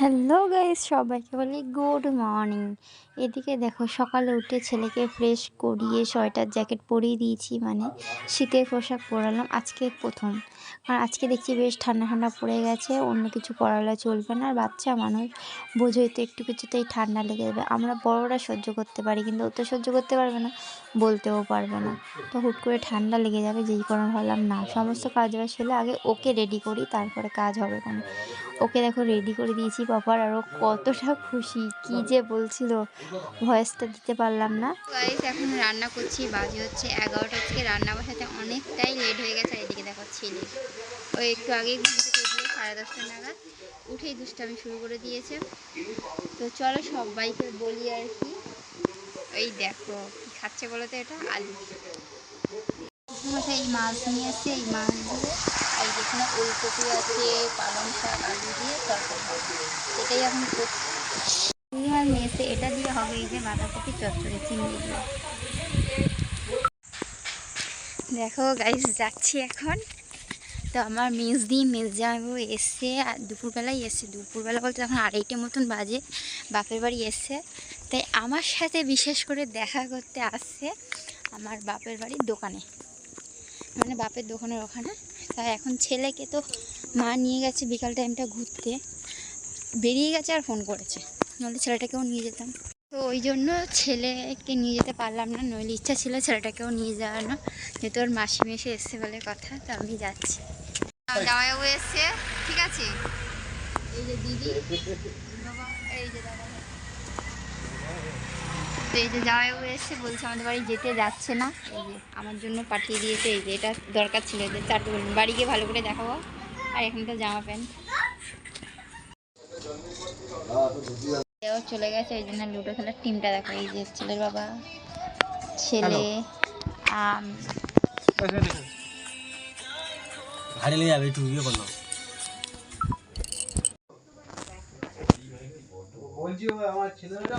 Hello guys সবাইকে বলি good morning এদিকে দেখো, সকালে উঠে ছেলেকে ফ্রেশ করিয়ে সোয়েটার জ্যাকেট পরিয়ে দিয়েছি মানে শীতের পোশাক পরালাম, আজকে প্রথম। কারণ আজকে দেখছি বেশ ঠান্ডা ঠান্ডা পড়ে গেছে, অন্য কিছু পরালে চলবে না, আর বাচ্চা মানুষ বোঝোই তো একটু কিছুতেই ঠান্ডা লেগে যাবে। আমরা বড়রা সহ্য করতে পারি, কিন্তু ও তো সহ্য করতে পারবে না, বলতেও পারবে না। তো হুট করে ঠান্ডা লেগে যাবে, যেই কারণে ভাবলাম না, সমস্ত কাজ বাজ হলে আগে ওকে রেডি করি, তারপরে কাজ হবে কোনো। ওকে দেখো রেডি করে দিয়েছি বাবার আরও কতটা খুশি, কি যে বলছিল ভয়েসটা দিতে পারলাম না। গাইস এখন রান্না করছি, বাজে হচ্ছে এগারোটা থেকে রান্না বসাতে অনেকটাই লেট হয়ে গেছে এদিকে দেখো ছেলে। ওই একটু আগেই ঘুম থেকে উঠল, সাড়ে দশটা নাগাদ। উঠেই দুষ্টামি শুরু করে দিয়েছে। তো চলো সবাইকে বলি আর কি। এই দেখো, কি খাচ্ছে বলো তো এটা? আলু। এই মাছ নিয়ে এসছে, এই মাছ আর ওলকপি আছে, পালং শাক, আলু দিয়ে তরকারি। এটাই এখন করছি। নিয়ে এসে এটা দিয়ে হবে এই যে বাঁধাকপি, চচ্চড়ি, চিংড়ি দিয়ে। দেখো গাইস যাচ্ছি এখন। তো আমার মেজ দিয়ে মেজ যাব এসছে, আর দুপুরবেলায় এসছে। দুপুরবেলা বলতে এখন আড়াইটে মতন বাজে, বাপের বাড়ি এসছে। তাই আমার সাথে বিশেষ করে দেখা করতে আসছে আমার বাপের বাড়ির দোকানে। মানে বাপের দোকানের ওখানে। তাই এখন ছেলেকে তো মা নিয়ে গেছে বিকাল টাইমটা ঘুরতে। বেরিয়ে গেছে আর ফোন করেছে। নইলে ছেলেটাকেও নিয়ে যেতাম। তো ওই জন্য ছেলেকে নিয়ে যেতে পারলাম না। নইলে ইচ্ছা ছিল ছেলেটাকেও নিয়ে যাওয়ার না। যেহেতু ওর মাসি মেসে এসছে বলে কথা তো আমি যাচ্ছি। জামাইবাবু এসছে ঠিক আছে? এই যে দিদি। এই যে দাদা। তো এই যে জামাইবাবু এসছে বলছে আমাদের বাড়ি যেতে যাচ্ছে না এই যে আমার জন্য পাঠিয়ে দিয়েছে এই যে এটা দরকার ছিল যে চারটে বলুন বাড়ি গিয়ে ভালো করে দেখাবো আর এখানে তো জামা প্যান্ট। চলে গেছে এই জন্য লুডো খেলার টিমটা দেখো এই যে ছেলের বাবা ছেলে আম। যাবে একটু ইয়ে করলাম। বলছি আমার ছেলেটা